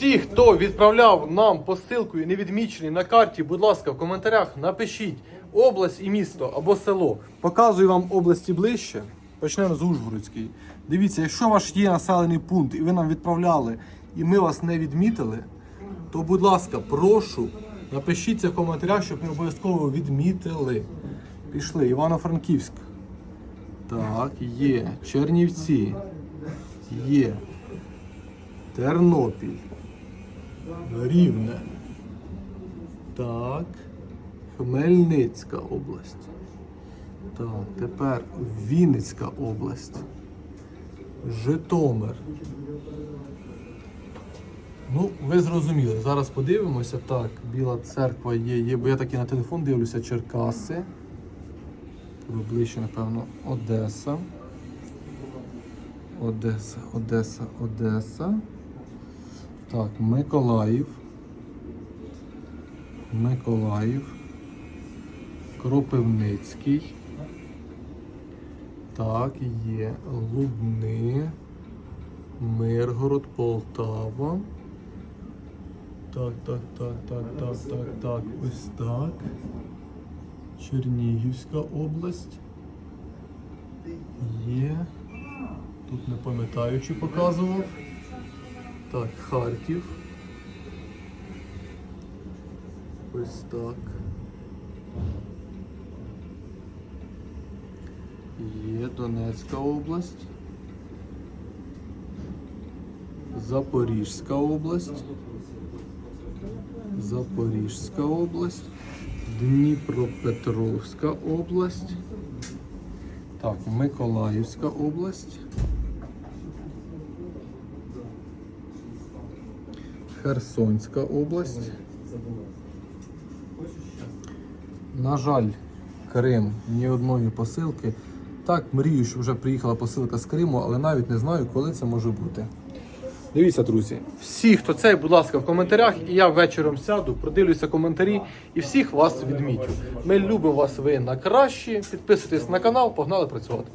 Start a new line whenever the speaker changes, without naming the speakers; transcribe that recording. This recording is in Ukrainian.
Ті, хто відправляв нам посилку і не відмічений на карті, будь ласка, в коментарях напишіть область і місто або село. Показую вам області ближче. Почнемо з Ужгородської. Дивіться, якщо ваш є населений пункт і ви нам відправляли, і ми вас не відмітили, то, будь ласка, прошу, напишіть це в коментарях, щоб ми обов'язково відмітили. Пішли, Івано-Франківськ. Так, є. Чернівці. Є. Тернопіль. Рівне. Так. Хмельницька область. Так, тепер Вінницька область. Житомир. Ну, ви зрозуміли. Зараз подивимося. Так, Біла церква є, є, бо я так і на телефон дивлюся Черкаси. Ближче, напевно, Одеса. Одеса, Одеса, Одеса. Так, Миколаїв. Миколаїв. Кропивницький. Так, є Лубни. Миргород, Полтава. Так, так, так, так, так, так, так. Ось так. Чернігівська область. Є. Тут не пам'ятаю, чи показував. Так, Харків. Ось так. Є Донецька область. Запорізька область. Запорізька область. Дніпропетровська область. Так, Миколаївська область. Херсонська область. На жаль, Крим ні одної посилки. Так, мрію, що вже приїхала посилка з Криму, але навіть не знаю, коли це може бути. Дивіться, друзі, всі, хто цей, будь ласка, в коментарях, і я вечором сяду, продивлюся коментарі і всіх вас відмічу. Ми любимо вас, ви на кращі. Підписуйтесь на канал, погнали працювати.